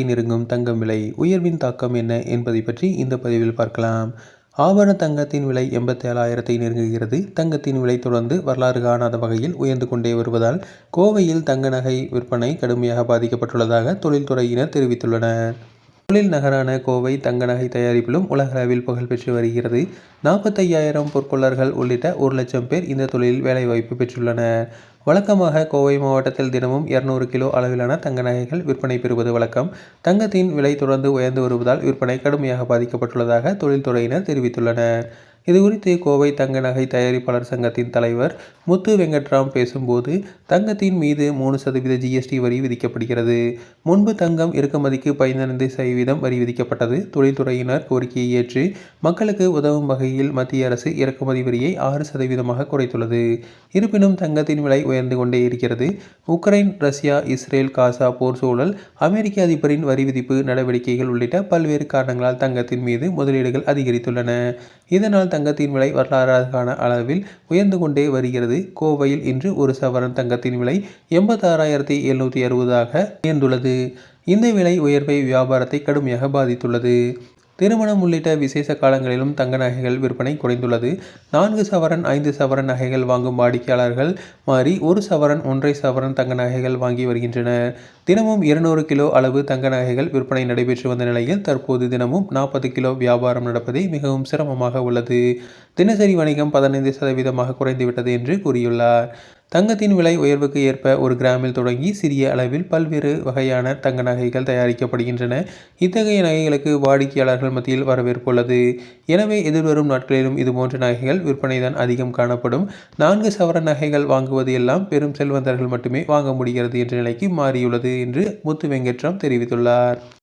நெருங்கும் தங்கம் விலை உயர்வின் தாக்கம் என்ன என்பதை பற்றி இந்த பதிவில் பார்க்கலாம். ஆபரண தங்கத்தின் விலை எண்பத்தி ஏழாயிரத்தை நெருங்குகிறது. தங்கத்தின் விலை தொடர்ந்து வரலாறு காணாத வகையில் உயர்ந்து கொண்டே வருவதால் கோவையில் தங்க நகை விற்பனை கடுமையாக பாதிக்கப்பட்டுள்ளதாக தொழில்துறையினர் தெரிவித்துள்ளனர். தொழில் நகரான கோவை தங்க நகை தயாரிப்பிலும் உலகளவில் புகழ் பெற்று வருகிறது. நாற்பத்தையாயிரம் பொற்கொள்ளர்கள் உள்ளிட்ட ஒரு லட்சம் பேர் இந்த தொழிலில் வேலைவாய்ப்பு பெற்றுள்ளனர். வழக்கமாக கோவை மாவட்டத்தில் தினமும் இருநூறு கிலோ அளவிலான தங்க நகைகள் விற்பனை பெறுவது வழக்கம். தங்கத்தின் விலை தொடர்ந்து உயர்ந்து வருவதால் விற்பனை கடுமையாக பாதிக்கப்பட்டுள்ளதாக தொழில்துறையினர் தெரிவித்துள்ளனர். இதுகுறித்து கோவை தங்க நகை தயாரிப்பாளர் சங்கத்தின் தலைவர் முத்து வெங்கட்ராம் பேசும்போது தங்கத்தின் மீது மூணு சதவீத ஜிஎஸ்டி வரி விதிக்கப்படுகிறது. முன்பு தங்கம் இறக்குமதிக்கு பதினைந்து சதவீதம் வரி விதிக்கப்பட்டது. தொழில்துறையினர் கோரிக்கையை ஏற்று மக்களுக்கு உதவும் வகையில் மத்திய அரசு இறக்குமதி வரியை ஆறு சதவீதமாக குறைத்துள்ளது. இருப்பினும் தங்கத்தின் விலை உயர்ந்து கொண்டே இருக்கிறது. உக்ரைன் ரஷ்யா இஸ்ரேல் காசா போர் சூழல் அமெரிக்க அதிபரின் வரி விதிப்பு நடவடிக்கைகள் உள்ளிட்ட பல்வேறு காரணங்களால் தங்கத்தின் மீது முதலீடுகள் அதிகரித்துள்ளன. இதனால் தங்கத்தின் விலை வரலாறான அளவில் உயர்ந்து கொண்டே வருகிறது. கோவையில் இன்று ஒரு சவரன் தங்கத்தின் விலை எண்பத்தாறாயிரத்தி எழுநூற்றி அறுபதாக உயர்ந்துள்ளது. இந்த விலை உயர்வை வியாபாரத்தை கடுமையாக பாதித்துள்ளது. திருமணம் உள்ளிட்ட விசேஷ காலங்களிலும் தங்க நகைகள் விற்பனை குறைந்துள்ளது. நான்கு சவரன் ஐந்து சவரன் நகைகள் வாங்கும் வாடிக்கையாளர்கள் மாறி ஒரு சவரன் ஒன்றை சவரன் தங்க நகைகள் வாங்கி வருகின்றனர். தினமும் இருநூறு கிலோ அளவு தங்க நகைகள் விற்பனை நடைபெற்று வந்த நிலையில் தற்போது தினமும் நாற்பது கிலோ வியாபாரம் நடப்பதே மிகவும் சிரமமாக உள்ளது. தினசரி வணிகம் பதினைந்து சதவீதமாக குறைந்துவிட்டது என்று கூறியுள்ளார். தங்கத்தின் விலை உயர்வுக்கு ஏற்ப ஒரு கிராமில் தொடங்கி சிறிய அளவில் பல்வேறு வகையான தங்க நகைகள் தயாரிக்கப்படுகின்றன. இத்தகைய நகைகளுக்கு வாடிக்கையாளர்கள் மத்தியில் வரவேற்பு உள்ளது. எனவே எதிர்வரும் நாட்களிலும் இதுபோன்ற நகைகள் விற்பனைதான் அதிகம் காணப்படும். நான்கு சவர நகைகள் வாங்குவது எல்லாம் பெரும் செல்வந்தர்கள் மட்டுமே வாங்க முடிகிறது என்ற நிலைக்கு மாறியுள்ளது என்று முத்து வெங்கட்ராம் தெரிவித்துள்ளார்.